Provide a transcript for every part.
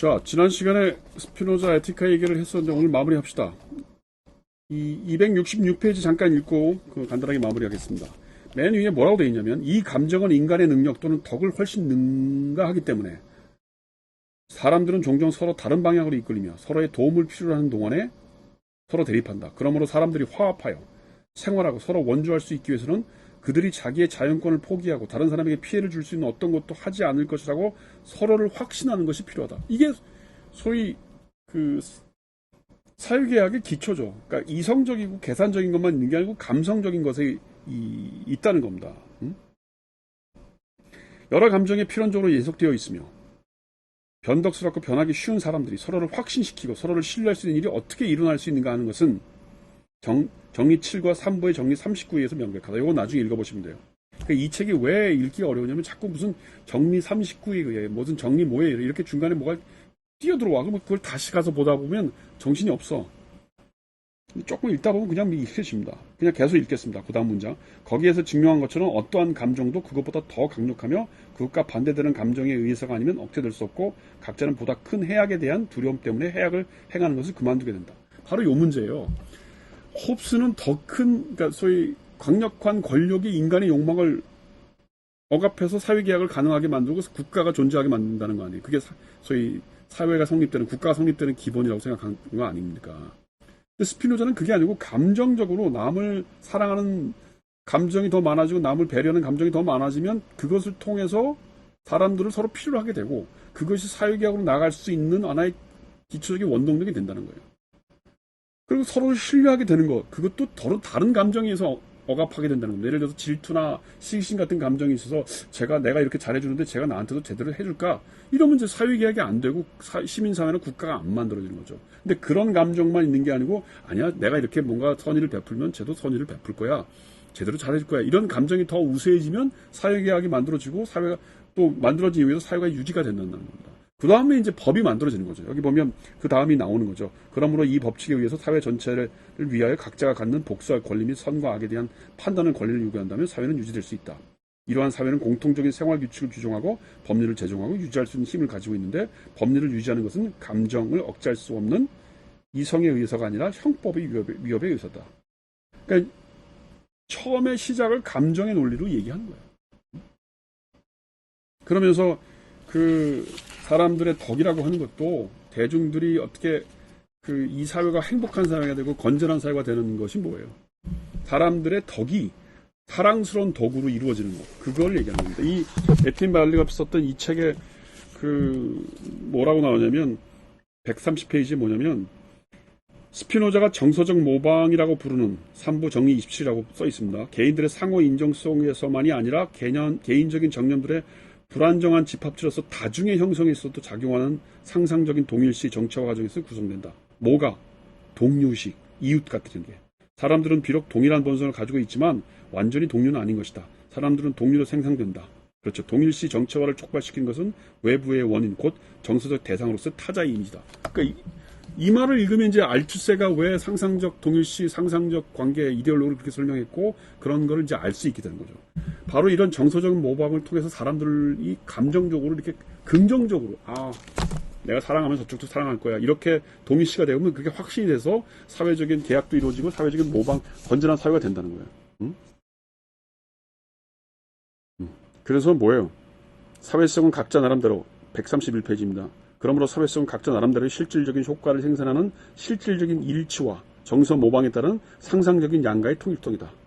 자, 지난 시간에 스피노자 에티카 얘기를 했었는데 오늘 마무리합시다. 이 266페이지 잠깐 읽고 그 간단하게 마무리하겠습니다. 맨 위에 뭐라고 되어 있냐면 이 감정은 인간의 능력 또는 덕을 훨씬 능가하기 때문에 사람들은 종종 서로 다른 방향으로 이끌리며 서로의 도움을 필요로 하는 동안에 서로 대립한다. 그러므로 사람들이 화합하여 생활하고 서로 원주할 수 있기 위해서는 그들이 자기의 자연권을 포기하고 다른 사람에게 피해를 줄 수 있는 어떤 것도 하지 않을 것이라고 서로를 확신하는 것이 필요하다. 이게 소위 그 사회계약의 기초죠. 그러니까 이성적이고 계산적인 것만 있는 게 아니고 감성적인 것에 이- 있다는 겁니다. 음? 여러 감정이 필연적으로 예속되어 있으며 변덕스럽고 변하기 쉬운 사람들이 서로를 확신시키고 서로를 신뢰할 수 있는 일이 어떻게 일어날 수 있는가 하는 것은 정, 정리 7과 3부의 정리 39에서 명백하다. 이거 나중에 읽어보시면 돼요. 그러니까 이 책이 왜 읽기가 어려우냐면 자꾸 무슨 정리 39에 의해 무슨 정리 뭐에 이렇게 중간에 뭐가 뛰어들어와. 그러면 그걸 다시 가서 보다 보면 정신이 없어. 조금 읽다 보면 그냥 익혀집니다. 그냥 계속 읽겠습니다. 그 다음 문장. 거기에서 증명한 것처럼 어떠한 감정도 그것보다 더 강력하며 그것과 반대되는 감정에 의해서가 아니면 억제될 수 없고 각자는 보다 큰 해악에 대한 두려움 때문에 해악을 행하는 것을 그만두게 된다. 바로 요 문제예요. 홉스는 더 큰, 그러니까 소위 강력한 권력이 인간의 욕망을 억압해서 사회계약을 가능하게 만들고 국가가 존재하게 만든다는 거 아니에요. 그게 사- 소위 사회가 성립되는, 국가가 성립되는 기본이라고 생각하는 거 아닙니까? 스피노자는 그게 아니고 감정적으로 남을 사랑하는 감정이 더 많아지고 남을 배려하는 감정이 더 많아지면 그것을 통해서 사람들을 서로 필요로 하게 되고 그것이 사회계약으로 나갈 수 있는 하나의 기초적인 원동력이 된다는 거예요. 그리고 서로를 신뢰하게 되는 것, 그것도 더러 다른 감정에서 억압하게 된다는 겁니다. 예를 들어서 질투나 시기심 같은 감정이 있어서 제가 내가 이렇게 잘해주는데 제가 나한테도 제대로 해줄까? 이러면 이제 사회계약이 안 되고 사- 시민사회는 국가가 안 만들어지는 거죠. 근데 그런 감정만 있는 게 아니고 아니야 내가 이렇게 뭔가 선의를 베풀면 쟤도 선의를 베풀 거야. 제대로 잘해줄 거야. 이런 감정이 더 우세해지면 사회계약이 만들어지고 사회가 또 만들어진 이후에도 사회가 유지가 된다는 겁니다. 그 다음에 이제 법이 만들어지는 거죠. 여기 보면 그 다음이 나오는 거죠. 그러므로 이 법칙에 의해서 사회 전체를 위하여 각자가 갖는 복수할 권리 및 선과 악에 대한 판단의 권리를 요구한다면 사회는 유지될 수 있다. 이러한 사회는 공통적인 생활 규칙을 규정하고 법률을 제정하고 유지할 수 있는 힘을 가지고 있는데 법률을 유지하는 것은 감정을 억제할 수 없는 이성에 의해서가 아니라 형법의 위협에, 위협에 의해서다. 그러니까 처음에 시작을 감정의 논리로 얘기하는 거예요. 그러면서 그 사람들의 덕이라고 하는 것도 대중들이 어떻게 그 이 사회가 행복한 사회가 되고 건전한 사회가 되는 것이 뭐예요? 사람들의 덕이 사랑스러운 덕으로 이루어지는 것. 그걸 얘기하는 겁니다. 이 에틴 발리가 썼던 이 책에 그 뭐라고 나오냐면 130페이지에 뭐냐면 스피노자가 정서적 모방이라고 부르는 3부 정의 27이라고 써 있습니다. 개인들의 상호 인정 속에서만이 아니라 개념, 개인적인 정념들의 불안정한 집합체로서 다중의 형성에 있어도 작용하는 상상적인 동일시 정체화 과정에서 구성된다. 뭐가? 동료식, 이웃 같은 게. 사람들은 비록 동일한 본성을 가지고 있지만 완전히 동료는 아닌 것이다. 사람들은 동료로 생성된다. 그렇죠. 동일시 정체화를 촉발시킨 것은 외부의 원인, 곧 정서적 대상으로서 타자의 이미지다. 그러니까 이, 이 말을 읽으면 이제 알투세가 왜 상상적 동일시, 상상적 관계 이데올로기를 그렇게 설명했고 그런 거를 이제 알 수 있게 되는 거죠. 바로 이런 정서적 모방을 통해서 사람들이 감정적으로 이렇게 긍정적으로 아 내가 사랑하면 저쪽도 사랑할 거야 이렇게 동일시가 되면 그게 확신이 돼서 사회적인 계약도 이루어지고 사회적인 모방 건전한 사회가 된다는 거예요. 응? 음. 그래서 뭐예요? 사회성은 각자 나름대로 131페이지입니다. 그러므로 사회성은 각자 나름대로 실질적인 효과를 생산하는 실질적인 일치와 정서 모방에 따른 상상적인 양가의 통일성이다.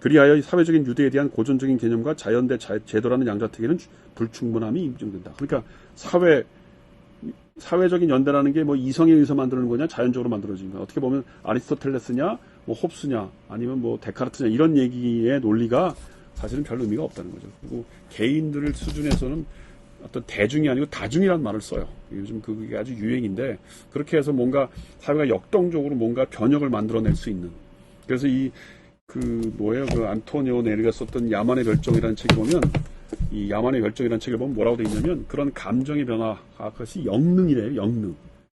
그리하여 사회적인 유대에 대한 고전적인 개념과 자연대 자- 제도라는 양자택에는 불충분함이 인정된다. 그러니까 사회 사회적인 연대라는 게 뭐 이성에 의해서 만드는 거냐 자연적으로 만들어진 거냐 어떻게 보면 아리스토텔레스냐 뭐 홉스냐 아니면 뭐 데카르트냐 이런 얘기의 논리가 사실은 별 의미가 없다는 거죠. 그리고 개인들 수준에서는 어떤 대중이 아니고 다중이라는 말을 써요. 요즘 그게 아주 유행인데 그렇게 해서 뭔가 사회가 역동적으로 뭔가 변혁을 만들어낼 수 있는 그래서 이 그 뭐예요? 그 안토니오 네리가 썼던 야만의 결정이라는 책에 보면 이 야만의 결정이라는 책을 보면 뭐라고 돼 있냐면 그런 감정의 변화가 그것이 영능이래요 영능.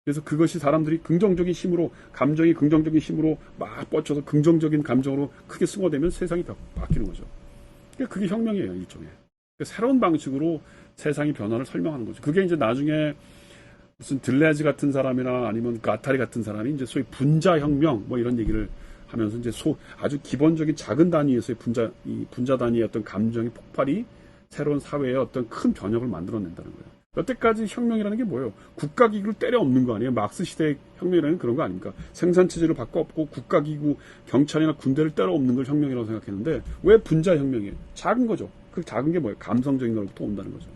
그래서 그것이 사람들이 긍정적인 힘으로 감정이 긍정적인 힘으로 막 뻗쳐서 긍정적인 감정으로 크게 승화되면 세상이 바, 바뀌는 거죠. 그러니까 그게 혁명이에요 일종의. 그러니까 새로운 방식으로 세상의 변화를 설명하는 거죠. 그게 이제 나중에 무슨 들레즈 같은 사람이나 아니면 그 아타리 같은 사람이 이제 소위 분자 혁명 뭐 이런 얘기를 하면서 이제 소 아주 기본적인 작은 단위에서의 분자 이 분자 단위의 어떤 감정의 폭발이 새로운 사회의 어떤 큰 변혁을 만들어낸다는 거예요. 여태까지 혁명이라는 게 뭐예요? 국가기구를 때려 엎는 거 아니에요? 막스 시대의 혁명이라는 그런 거 아닙니까? 생산체제를 바꿔 엎고 국가기구, 경찰이나 군대를 때려 엎는 걸 혁명이라고 생각했는데 왜 분자 혁명이에요? 작은 거죠. 그 작은 게 뭐예요? 감성적인 걸부터 온다는 거죠.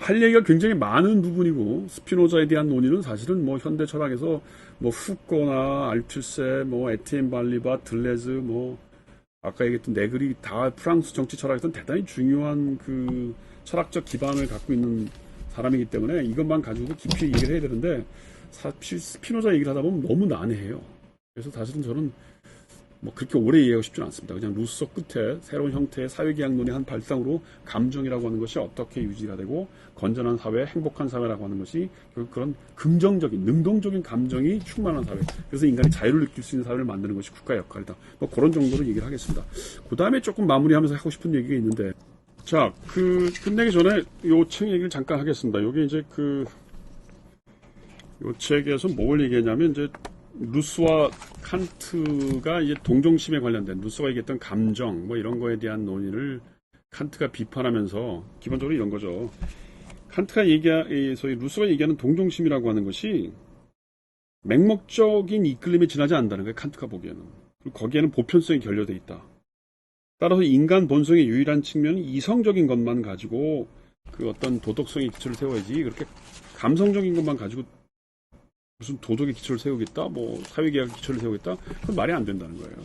할 얘기가 굉장히 많은 부분이고 스피노자에 대한 논의는 사실은 뭐 현대 철학에서 뭐 후코나 알투세, 뭐 에티엔 발리바, 들레즈, 뭐 아까 얘기했던 네그리 다 프랑스 정치 철학에서는 대단히 중요한 그 철학적 기반을 갖고 있는 사람이기 때문에 이것만 가지고 깊이 얘기를 해야 되는데 사실 스피노자 얘기를 하다 보면 너무 난해해요. 그래서 사실은 저는 뭐 그렇게 오래 이해하고 싶지는 않습니다. 그냥 루소 끝에 새로운 형태의 사회계약론의 한 발상으로 감정이라고 하는 것이 어떻게 유지가 되고 건전한 사회, 행복한 사회라고 하는 것이 그런 긍정적인, 능동적인 감정이 충만한 사회. 그래서 인간이 자유를 느낄 수 있는 사회를 만드는 것이 국가의 역할이다. 뭐 그런 정도로 얘기를 하겠습니다. 그 다음에 조금 마무리하면서 하고 싶은 얘기가 있는데, 자, 그 끝내기 전에 요 책 얘기를 잠깐 하겠습니다. 요게 이제 그 요 책에서 뭘 얘기했냐면 이제 루스와 칸트가 이제 동정심에 관련된 루스가 얘기했던 감정 뭐 이런 거에 대한 논의를 칸트가 비판하면서 기본적으로 이런 거죠. 칸트가 얘기하, 소위 루스가 얘기하는 동정심이라고 하는 것이 맹목적인 이끌림에 지나지 않는다는 거예요. 칸트가 보기에는. 그리고 거기에는 보편성이 결여돼 있다. 따라서 인간 본성의 유일한 측면은 이성적인 것만 가지고 그 어떤 도덕성의 기초를 세워야지 그렇게 감성적인 것만 가지고 무슨 도덕의 기초를 세우겠다, 뭐 사회계약 기초를 세우겠다, 그건 말이 안 된다는 거예요.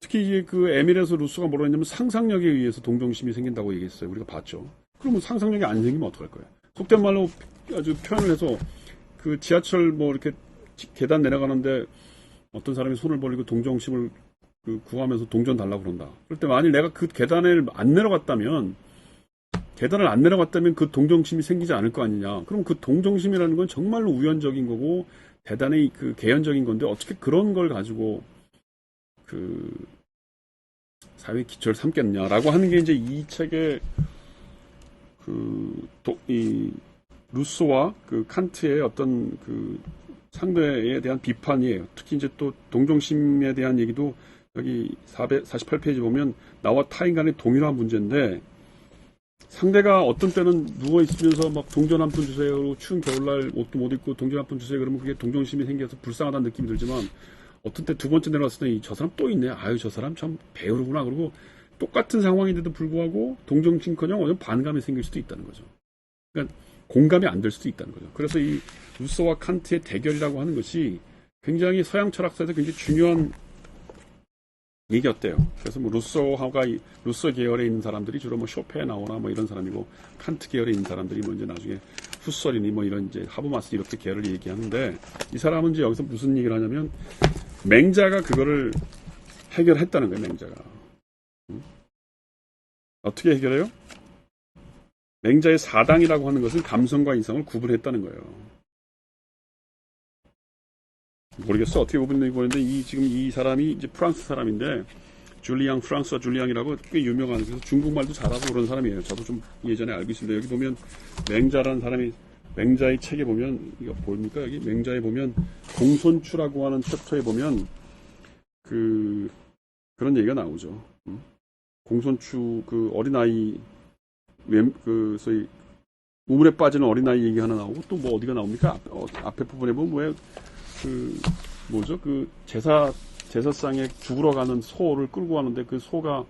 특히 이제 그 에밀에서 루스가 뭐라 했냐면 상상력에 의해서 동정심이 생긴다고 얘기했어요. 우리가 봤죠. 그러면 상상력이 안 생기면 어떡할 거예요? 속된 말로 아주 표현을 해서 그 지하철 뭐 이렇게 계단 내려가는데 어떤 사람이 손을 벌리고 동정심을 그 구하면서 동전 달라고 그런다. 그럴 때 만일 내가 그 계단을 안 내려갔다면 계단을 안 내려갔다면 그 동정심이 생기지 않을 거 아니냐. 그럼 그 동정심이라는 건 정말로 우연적인 거고 대단히 그 개연적인 건데 어떻게 그런 걸 가지고 그 사회 기초를 삼겠냐라고 하는 게 이제 이 책의 그이 루소와 그 칸트의 어떤 그 상대에 대한 비판이에요. 특히 이제 또 동정심에 대한 얘기도 여기 448페이지 보면 나와 타인 간의 동일한 문제인데 상대가 어떤 때는 누워 있으면서 막 동전 한 푼 주세요. 추운 겨울날 옷도 못 입고 동전 한 푼 주세요. 그러면 그게 동정심이 생겨서 불쌍하다는 느낌이 들지만 어떤 때 두 번째 내려갔을 때 저 사람 또 있네. 아유 저 사람 참 배우르구나. 그리고 똑같은 상황인데도 불구하고 동정심 커녕 어떤 반감이 생길 수도 있다는 거죠. 그러니까 공감이 안 될 수도 있다는 거죠. 그래서 이 루소와 칸트의 대결이라고 하는 것이 굉장히 서양 철학사에서 굉장히 중요한 얘기였대요. 그래서 뭐 루소하가 루소 계열에 있는 사람들이 주로 뭐 쇼페 나오나 뭐 이런 사람이고 칸트 계열에 있는 사람들이 뭐 이제 나중에 후설이니 뭐 이런 이제 하브마스 이렇게 계열을 얘기하는데 이 사람은 이제 여기서 무슨 얘기를 하냐면 맹자가 그거를 해결했다는 거예요. 맹자가 음? 어떻게 해결해요? 맹자의 사당이라고 하는 것은 감성과 인성을 구분했다는 거예요. 모르겠어. 어떻게 구분되는지 모르는데, 이, 지금 이 사람이 이제 프랑스 사람인데, 줄리앙, 프랑스와 줄리앙이라고 꽤 유명한, 그래서 중국말도 잘하고 그런 사람이에요. 저도 좀 예전에 알고 있습니다. 여기 보면, 맹자라는 사람이, 맹자의 책에 보면, 이거 보입니까? 여기 맹자에 보면, 공손추라고 하는 챕터에 보면, 그, 그런 얘기가 나오죠. 음? 공손추, 그 어린아이, 왼, 그, 소위, 우물에 빠지는 어린아이 얘기 하나 나오고, 또 뭐 어디가 나옵니까? 앞, 어, 앞에 부분에 보면 왜, 그 뭐죠? 그 제사 제사상에 죽으러 가는 소를 끌고 가는데 그 소가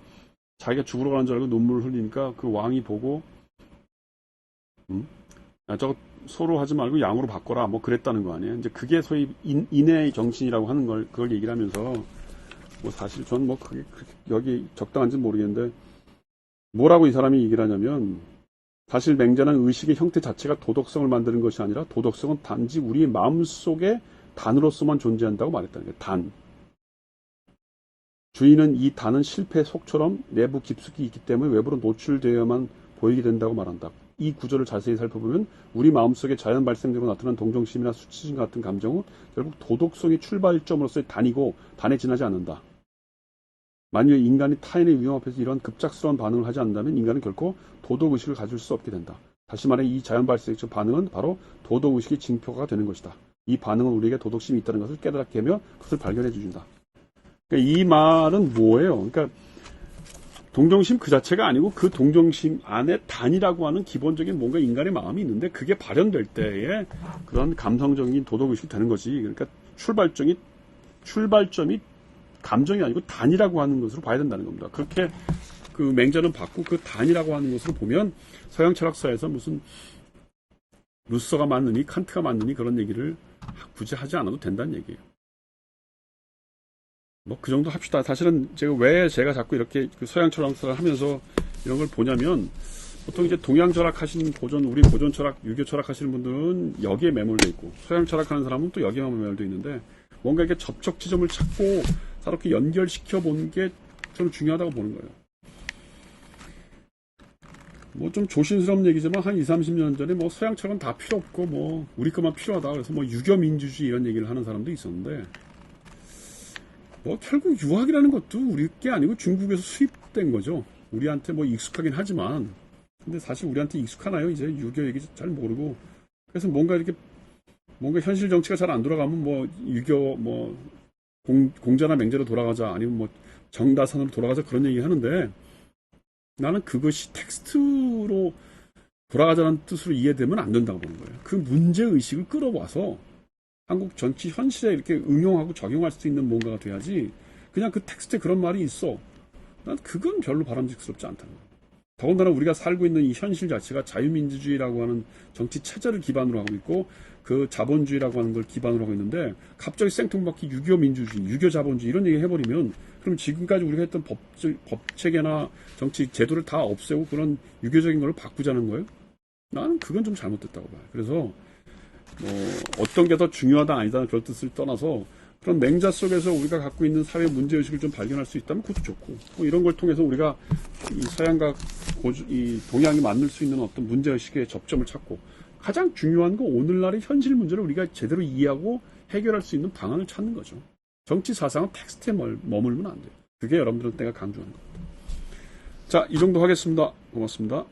자기가 죽으러 가는 줄 알고 눈물을 흘리니까 그 왕이 보고 음? 야, 저거 소로 하지 말고 양으로 바꿔라 뭐 그랬다는 거 아니에요? 이제 그게 소위 인, 인의 정신이라고 하는 걸 그걸 얘기를 하면서 뭐 사실 전뭐 그게 여기 적당한지는 모르겠는데 뭐라고 이 사람이 얘기를 하냐면 사실 맹자는 의식의 형태 자체가 도덕성을 만드는 것이 아니라 도덕성은 단지 우리의 마음 속에 단으로서만 존재한다고 말했다는 거예요. 단. 주인은 이 단은 실패 속처럼 내부 깊숙이 있기 때문에 외부로 노출되어야만 보이게 된다고 말한다. 이 구조를 자세히 살펴보면 우리 마음속에 자연 발생되고 나타난 동정심이나 수치심 같은 감정은 결국 도덕성의 출발점으로서의 단이고 단에 지나지 않는다. 만일 인간이 타인의 위험 앞에서 이런 급작스러운 반응을 하지 않는다면 인간은 결코 도덕의식을 가질 수 없게 된다. 다시 말해 이 자연 발생적 반응은 바로 도덕의식의 징표가 되는 것이다. 이 반응은 우리에게 도덕심이 있다는 것을 깨닫게 하며 그것을 발견해 주준다. 그러니까 이 말은 뭐예요? 그러니까 동정심 그 자체가 아니고 그 동정심 안에 단이라고 하는 기본적인 뭔가 인간의 마음이 있는데 그게 발현될 때에 그런 감성적인 도덕의식이 되는 거지. 그러니까 출발점이 출발점이 감정이 아니고 단이라고 하는 것으로 봐야 된다는 겁니다. 그렇게 그 맹자는 받고 그 단이라고 하는 것으로 보면 서양 철학사에서 무슨 루서가 맞느니 칸트가 맞느니 그런 얘기를 굳이 하지 않아도 된다는 얘기예요. 뭐 그 정도 합시다. 사실은 제가 왜 제가 자꾸 이렇게 그 서양 철학사를 하면서 이런 걸 보냐면 보통 이제 동양 철학 하시는 고전 우리 고전 철학 유교 철학 하시는 분들은 여기에 매몰돼 있고 서양 철학 하는 사람은 또 여기에 매몰돼 있는데 뭔가 이렇게 접촉 지점을 찾고 이렇게 연결시켜 보는 게 저는 중요하다고 보는 거예요. 뭐 좀 조심스러운 얘기지만 한 2, 30년 전에 뭐 서양 철학은 다 필요 없고 뭐 우리 것만 필요하다 그래서 뭐 유교 민주주의 이런 얘기를 하는 사람도 있었는데 뭐 결국 유학이라는 것도 우리 게 아니고 중국에서 수입된 거죠. 우리한테 뭐 익숙하긴 하지만 근데 사실 우리한테 익숙하나요? 이제 유교 얘기 잘 모르고 그래서 뭔가 이렇게 뭔가 현실 정치가 잘 안 돌아가면 뭐 유교 뭐 공, 공자나 맹자로 돌아가자 아니면 뭐 정다산으로 돌아가자 그런 얘기 하는데 나는 그것이 텍스트로 돌아가자는 뜻으로 이해되면 안 된다고 보는 거예요. 그 문제 의식을 끌어와서 한국 정치 현실에 이렇게 응용하고 적용할 수 있는 뭔가가 돼야지 그냥 그 텍스트에 그런 말이 있어. 난 그건 별로 바람직스럽지 않다는 거예요. 더군다나 우리가 살고 있는 이 현실 자체가 자유민주주의라고 하는 정치 체제를 기반으로 하고 있고 그 자본주의라고 하는 걸 기반으로 하고 있는데 갑자기 생뚱맞게 유교 민주주의, 유교 자본주의 이런 얘기 해버리면 그럼 지금까지 우리가 했던 법, 법 체계나 정치 제도를 다 없애고 그런 유교적인 걸 바꾸자는 거예요? 나는 그건 좀 잘못됐다고 봐요. 그래서 뭐 어떤 게 더 중요하다 아니다 그런 뜻을 떠나서 그런 맹자 속에서 우리가 갖고 있는 사회 문제 의식을 좀 발견할 수 있다면 그것도 좋고 뭐 이런 걸 통해서 우리가 이 서양과 고주, 이 동양이 만들 수 있는 어떤 문제 의식의 접점을 찾고 가장 중요한 건 오늘날의 현실 문제를 우리가 제대로 이해하고 해결할 수 있는 방안을 찾는 거죠. 정치 사상은 텍스트에 멀- 머물면 안 돼요. 그게 여러분들은 내가 강조하는 겁니다. 자, 이 정도 하겠습니다. 고맙습니다.